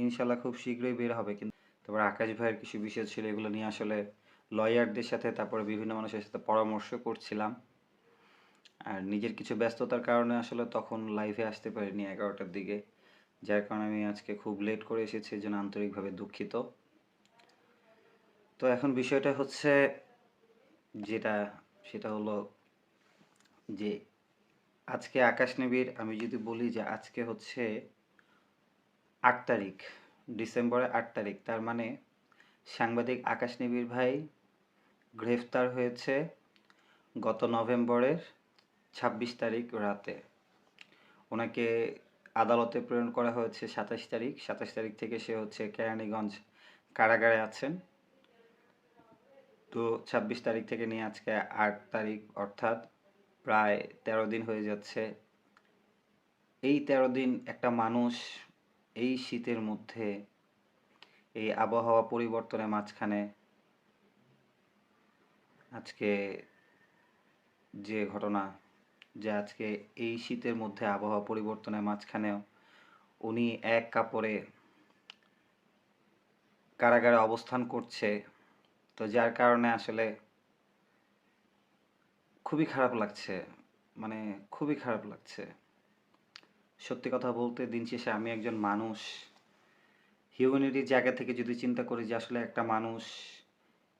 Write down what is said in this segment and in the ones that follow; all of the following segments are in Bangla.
ইনশাল্লাহ খুব শীঘ্রই বের হবে। কিন্তু তারপর আকাশ ভাইয়ের কিছু বিষয় ছিল, এগুলো নিয়ে আসলে লয়ারদের সাথে, তারপরে বিভিন্ন মানুষের সাথে পরামর্শ করছিলাম। আর নিজের কিছু ব্যস্ততার কারণে আসলে তখন লাইভে আসতে পারিনি এগারোটার দিকে। যার কারণে আমি আজকে খুব লেট করে এসেছি এই জন্য আন্তরিকভাবে দুঃখিত। তো এখন বিষয়টা হচ্ছে যেটা, সেটা হলো যে আজকে আকাশ নেবির, আমি যদি বলি যে আজকে হচ্ছে আট তারিখ, ডিসেম্বরের আট তারিখ। তার মানে সাংবাদিক আকাশ নিবিড় ভাই গ্রেফতার হয়েছে গত নভেম্বরের ছাব্বিশ তারিখ রাতে। ওনাকে আদালতে প্রেরণ করা হয়েছে সাতাশ তারিখ। সাতাশ তারিখ থেকে সে হচ্ছে কেরানীগঞ্জ কারাগারে আছেন। তো ছাব্বিশ তারিখ থেকে নিয়ে আজকে আট তারিখ, অর্থাৎ প্রায় তেরো দিন হয়ে যাচ্ছে। এই তেরো দিন একটা মানুষ এই শীতের মধ্যে, এই আবহাওয়া পরিবর্তনের মাঝখানে আজকে যে ঘটনা, যে আজকে এই শীতের মধ্যে আবহাওয়া পরিবর্তনের মাঝখানেও উনি এক কাপড়ে কারাগারে অবস্থান করছে, তো যার কারণে আসলে খুবই খারাপ লাগছে মানে খুবই খারাপ লাগছে। সত্যি কথা বলতে দিন শেষে আমি একজন মানুষ। হিউম্যানিটির জায়গা থেকে যদি চিন্তা করি যে আসলে একটা মানুষ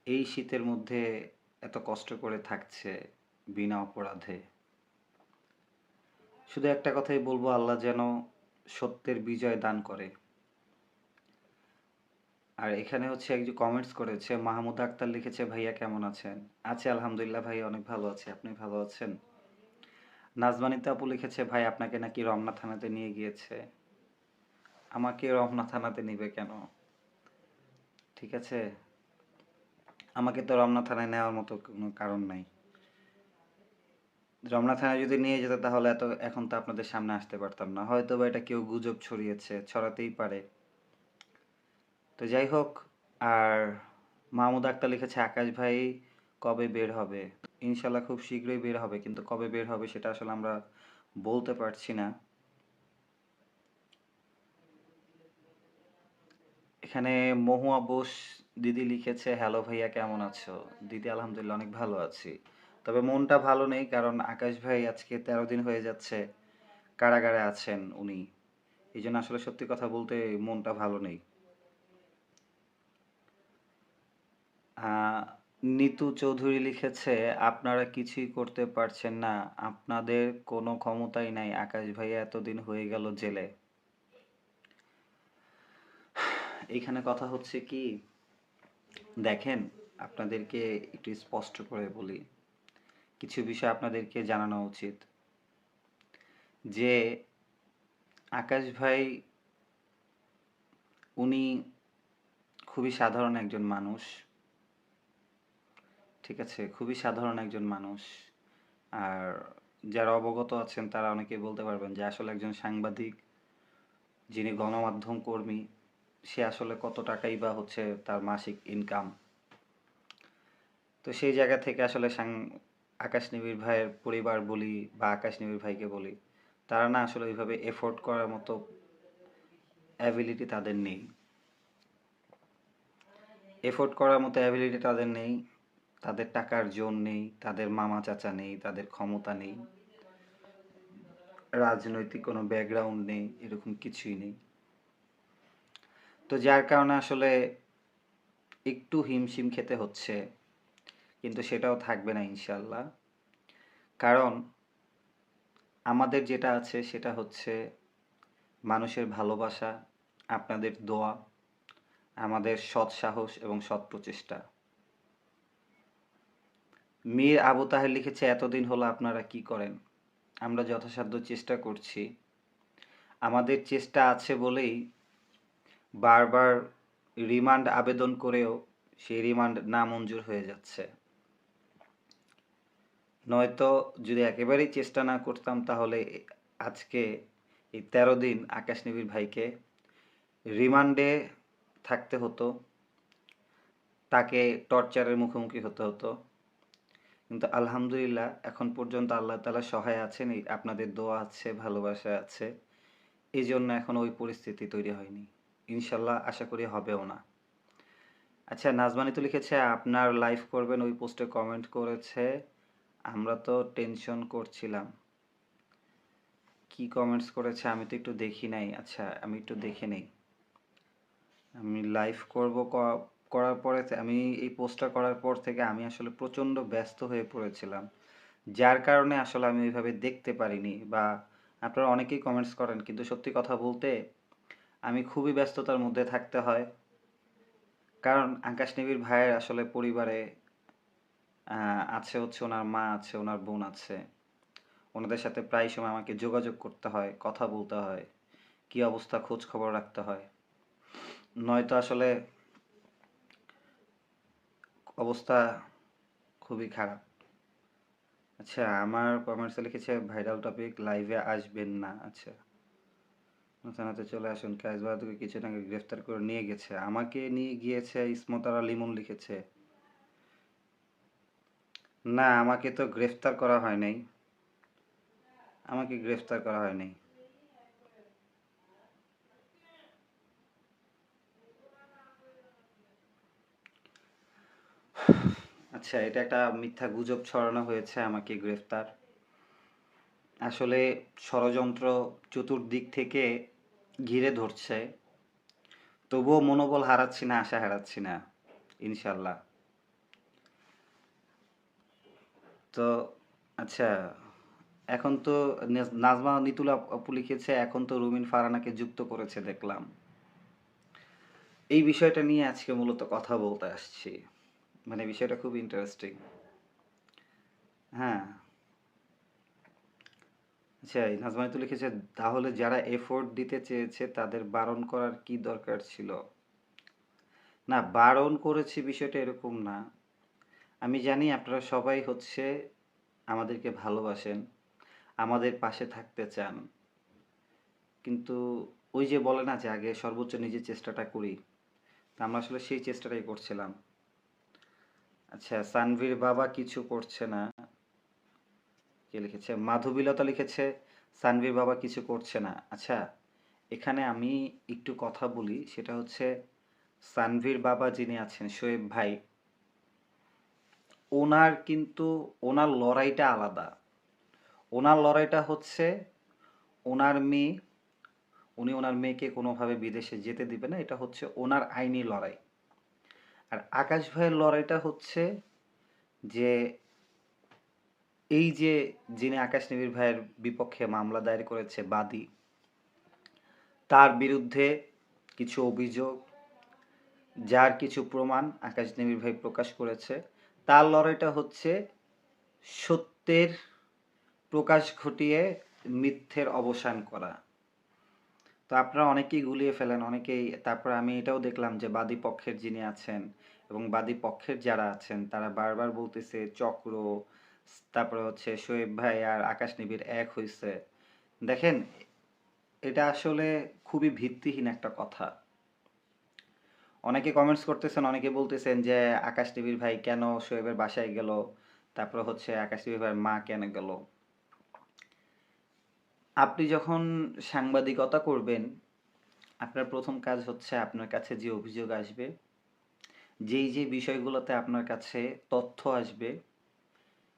এই শীতের মধ্যে এত কষ্ট করে থাকছে বিনা অপরাধে, শুধু একটা কথাই বলব, আল্লাহ যেন সত্যের বিজয় দান করে। আর এখানে হচ্ছে একজন কমেন্টস করেছে, মাহমুদ আক্তার লিখেছে, ভাইয়া কেমন আছেন? আছে, আলহামদুলিল্লাহ ভাই অনেক ভালো আছে। আপনি ভালো আছেন? নাজমানিতা আপু লিখেছে, ভাই, আপনাকে নাকি রমনা থানাতে নিয়ে গিয়েছে। আমাকে রমনা থানাতে নিবে কেন? ঠিক আছে, আমাকে তো রমনা থানায় নেওয়ার মতো কোনো কারণ নাই। রমনা থানায় যদি নিয়ে যেত, তাহলে এত, এখন তো আপনাদের সামনে আসতে পারতাম না। হয়তো বা এটা কেউ গুজব ছড়িয়েছে, ছড়াতেই পারে। তো যাই হোক, আর মাহমুদ আক্তার লিখেছে, আকাশ ভাই কবে বের হবে? ইনশাল্লাহ খুব শীঘ্রই বের হবে, কিন্তু কবে বের হবে সেটা আসলে আমরা বলতে পারছি না। এখানে মহুয়া বোস দিদি লিখেছে, হ্যালো ভাইয়া, কেমন আছো? দিদি, আলহামদুলিল্লাহ, অনেক ভালো আছি। তবে মনটা ভালো নেই, কারণ আকাশ ভাই আজকে তেরো দিন হয়ে যাচ্ছে, কারাগারে আছেন উনি। এই জন্য আসলে সত্যি কথা বলতে মনটা ভালো নেই। নিতু চৌধুরী লিখেছে, আপনারা কিছুই করতে পারছেন না, আপনাদের কোনো ক্ষমতাই নাই, আকাশ ভাইয়া এতদিন হয়ে গেল জেলে। এখানে কথা হচ্ছে কি, দেখেন, আপনাদেরকে একটু স্পষ্ট করে বলি। কিছু বিষয় আপনাদেরকে জানানো উচিত। যে আকাশ ভাই, উনি খুবই সাধারণ একজন মানুষ। ঠিক আছে, খুবই সাধারণ একজন মানুষ। আর যারা অবগত আছেন, তারা অনেকেই বলতে পারবেন যে আসলে একজন সাংবাদিক, যিনি গণমাধ্যম কর্মী, সে আসলে কত টাকাই বা হচ্ছে তার মাসিক ইনকাম তো সেই জায়গা থেকে আসলে আকাশ নিবিড় ভাইয়ের পরিবার বলি বা আকাশ নিবিড় ভাইকে বলি, তারা না আসলে ওইভাবে এফোর্ড করার মতো অ্যাবিলিটি তাদের নেই। এফোর্ড করার মতো অ্যাবিলিটি তাদের নেই। তাদের টাকার জোর নেই, তাদের মামা চাচা নেই, তাদের ক্ষমতা নেই, রাজনৈতিক কোনো ব্যাকগ্রাউন্ড নেই, এরকম কিছুই নেই। তো যার কারণে আসলে একটু হিমশিম খেতে হচ্ছে, কিন্তু সেটাও থাকবে না ইনশাল্লাহ কারণ আমাদের যেটা আছে সেটা হচ্ছে মানুষের ভালোবাসা, আপনাদের দোয়া, আমাদের সৎ সাহস এবং সৎ প্রচেষ্টা। মীর আবু তাহের লিখেছে, এতদিন হলো আপনারা কি করেন? আমরা যথাসাধ্য চেষ্টা করছি। আমাদের চেষ্টা আছে বলেই বারবার রিমান্ড আবেদন করেও সেই রিমান্ড নামঞ্জুর হয়ে যাচ্ছে। নয়তো যদি একেবারেই চেষ্টা না করতাম, তাহলে আজকে এই তেরো দিন আকাশ নিবিড় ভাইকে রিমান্ডে থাকতে হতো। তাকে টর্চারের মুখোমুখি হতে হতো। কিন্তু আলহামদুলিল্লাহ, এখন পর্যন্ত আল্লাহ তালা সহায় আছেন আপনাদের দোয়া আছে, ভালোবাসা আছে এই জন্য এখন ওই পরিস্থিতি তৈরি হয়নি ইনশাল্লাহ আশা করি হবেও না। আচ্ছা নাজমানি তো লিখেছে, আপনার লাইভ করবেন, ওই পোস্টে কমেন্ট করেছে। আমরা তো টেনশন করছিলাম। কি কমেন্টস করেছে আমি তো একটু দেখি নাই। আচ্ছা আমি একটু দেখে নেই। আমি লাইভ করব ক করার পরে আমি এই পোস্টটা করার পর থেকে আমি আসলে প্রচণ্ড ব্যস্ত হয়ে পড়েছিলাম। যার কারণে আসলে আমি ওইভাবে দেখতে পারিনি বা আপনারা অনেকেই কমেন্টস করেন কিন্তু সত্যি কথা বলতে আমি খুবই ব্যস্ততার মধ্যে থাকতে হয়। কারণ আকাশ নিবিড় ভাইয়ের আসলে পরিবারে আছে হচ্ছে ওনার মা আছে, ওনার বোন আছে। ওনাদের সাথে প্রায় সময় আমাকে যোগাযোগ করতে হয়, কথা বলতে হয়। কি অবস্থা খোঁজ খবর রাখতে হয়। নয়তো আসলে অবস্থা খুবই খারাপ। আচ্ছা আমার কমার্সে লিখেছে ভাইরাল টপিক লাইভে আসবেন না। আচ্ছা। থানাতে চলে আসুন। কায়েস বাহাদুরকে কিছুদিন আগে গ্রেফতার করে নিয়ে গেছে। আমাকে নিয়ে গিয়েছে ইসমত আরা লিমন লিখেছে। না, আমাকে তো গ্রেফতার করা হয় নাই। আমাকে গ্রেফতার করা হয় নাই। আচ্ছা এটা একটা মিথ্যা গুজব ছড়ানো হয়েছে আমাকে গ্রেফতার। আসলে ষড়যন্ত্র চতুর্দিক থেকে ঘিরে ধরছে। তবুও মনোবল হারাচ্ছি না, আশা হারাচ্ছি না। ইনশাল্লাহ। তো আচ্ছা এখন তো নাজমা নিতুল আপ লিখেছে এখন তো রুমিন ফারানাকে যুক্ত করেছে দেখলাম। এই বিষয়টা নিয়ে আজকে মূলত কথা বলতে আসছি। মানে বিষয়টা খুব ইন্টারেস্টিং। হ্যাঁ। আচ্ছা নাজমা নিতুল লিখেছে, তাহলে যারা এফোর্ট দিতে চেয়েছে, তাদের বারণ করার কি দরকার ছিল? না, বারণ করেছি বিষয়টা এরকম না। আমি জানি আপনারা সবাই হচ্ছে আমাদেরকে ভালোবাসেন। আমাদের পাশে থাকতে চান। কিন্তু ওই যে বলে না যে আগে সর্বোচ্চ নিজের চেষ্টাটা করি। তা আমরা আসলে সেই চেষ্টাটাই করছিলাম। আচ্ছা সানভীর বাবা কিছু করছে না। কে লিখেছে? মাধবীলতা লিখেছে সানভীর বাবা কিছু করছে না। আচ্ছা এখানে আমি একটু কথা বলি সেটা হচ্ছে সানভীর বাবা যিনি আছেন শোয়েব ভাই ওনার কিন্তু ওনার লড়াইটা আলাদা। ওনার লড়াইটা হচ্ছে ওনার মেয়ে, উনি ওনার মেয়েকে কোনোভাবে বিদেশে যেতে দিবে না। এটা হচ্ছে ওনার আইনি লড়াই। আর আকাশ ভাইয়ের লড়াইটা হচ্ছে যে এই যে যিনি আকাশ নিবিড় ভাইয়ের বিপক্ষে মামলা দায়ের করেছে বাদী, তার বিরুদ্ধে কিছু অভিযোগ, যার কিছু প্রমাণ আকাশ নিবিড় ভাই প্রকাশ করেছে। তার লড়াইটা হচ্ছে সত্যের প্রকাশ ঘটিয়ে মিথ্যের অবসান করা। তো আপনারা অনেকেই গুলিয়ে ফেলেন, অনেকেই, তারপর আমি এটাও দেখলাম যে বাদী পক্ষের যিনি আছেন এবং বাদী পক্ষের যারা আছেন, তারা বারবার বলতেছে, চক্র তারপরে হচ্ছে শোয়েব ভাই আর আকাশ নিবিড় এক হইছে। দেখেন, এটা আসলে খুবই ভিত্তিহীন একটা কথা। অনেকে কমেন্টস করতেছেন, অনেকে বলতেছেন যে আকাশ টিভির ভাই কেন শোয়েবের বাসায় গেল? তারপর হচ্ছে আকাশ টিভির ভাইয়ের মা কেন গেল? আপনি যখন সাংবাদিকতা করবেন, আপনার প্রথম কাজ হচ্ছে আপনার কাছে যে অভিযোগ আসবে, যেই যে বিষয়গুলোতে আপনার কাছে তথ্য আসবে,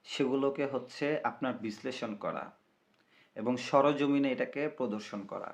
সেগুলোকে হচ্ছে আপনার বিশ্লেষণ করা এবং সরজমিনে এটাকে প্রদর্শন করা।